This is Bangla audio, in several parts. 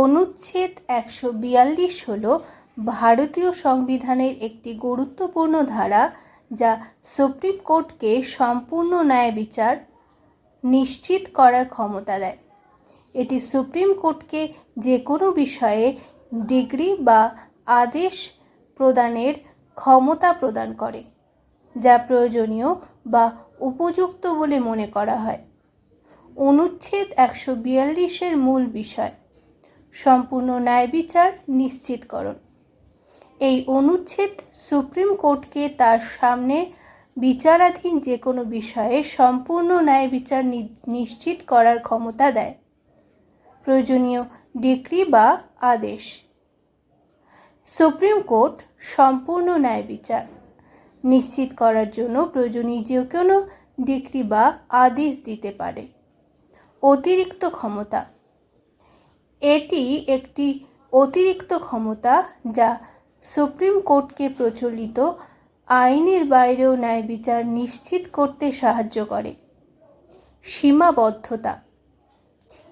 অনুচ্ছেদ একশো বিয়াল্লিশ হল ভারতীয় সংবিধানের একটি গুরুত্বপূর্ণ ধারা যা সুপ্রিম কোর্টকে সম্পূর্ণ ন্যায় বিচার নিশ্চিত করার ক্ষমতা দেয়। এটি সুপ্রিম কোর্টকে যে কোনো বিষয়ে ডিগ্রি বা আদেশ প্রদানের ক্ষমতা প্রদান করে, যা প্রয়োজনীয় বা উপযুক্ত বলে মনে করা হয়। অনুচ্ছেদ একশো বিয়াল্লিশের মূল বিষয় সম্পূর্ণ ন্যায় বিচার নিশ্চিতকরণ। এই অনুচ্ছেদ সুপ্রিম কোর্টকে তার সামনে বিচারাধীন যে কোনো বিষয়ে সম্পূর্ণ ন্যায় বিচার নিশ্চিত করার ক্ষমতা দেয়। প্রয়োজনীয় ডিক্রি বা আদেশ। সুপ্রিম কোর্ট সম্পূর্ণ ন্যায় বিচার নিশ্চিত করার জন্য প্রয়োজনীয় যে কোনো ডিক্রি বা আদেশ দিতে পারে। অতিরিক্ত ক্ষমতা। এটি একটি অতিরিক্ত ক্ষমতা যা সুপ্রিম কোর্টকে প্রচলিত আইনের বাইরেও ন্যায় বিচার নিশ্চিত করতে সাহায্য করে। সীমাবদ্ধতা।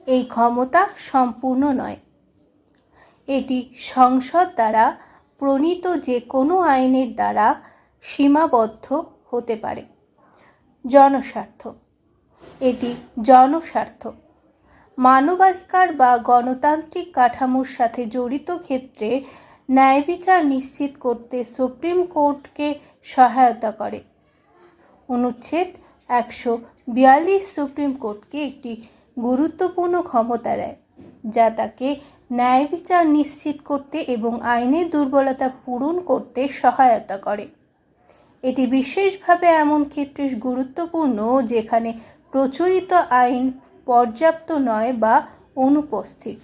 এই ক্ষমতা সম্পূর্ণ নয়। এটি সংসদ দ্বারা প্রণীত যে কোনো আইনের দ্বারা সীমাবদ্ধ হতে পারে। জনস্বার্থ। এটি জনস্বার্থ। মানবাধিকার বা গণতান্ত্রিক কাঠামোর সাথে জড়িত ক্ষেত্রে ন্যায় বিচার নিশ্চিত করতে সুপ্রিম কোর্টকে সহায়তা করে। অনুচ্ছেদ একশো বিয়াল্লিশ সুপ্রিম কোর্টকে একটি গুরুত্বপূর্ণ ক্ষমতা দেয়, যা তাকে ন্যায় বিচার নিশ্চিত করতে এবং আইনের দুর্বলতা পূরণ করতে সহায়তা করে। এটি বিশেষভাবে এমন ক্ষেত্রে গুরুত্বপূর্ণ যেখানে প্রচলিত আইন পর্যাপ্ত নয় বা অনুপস্থিত।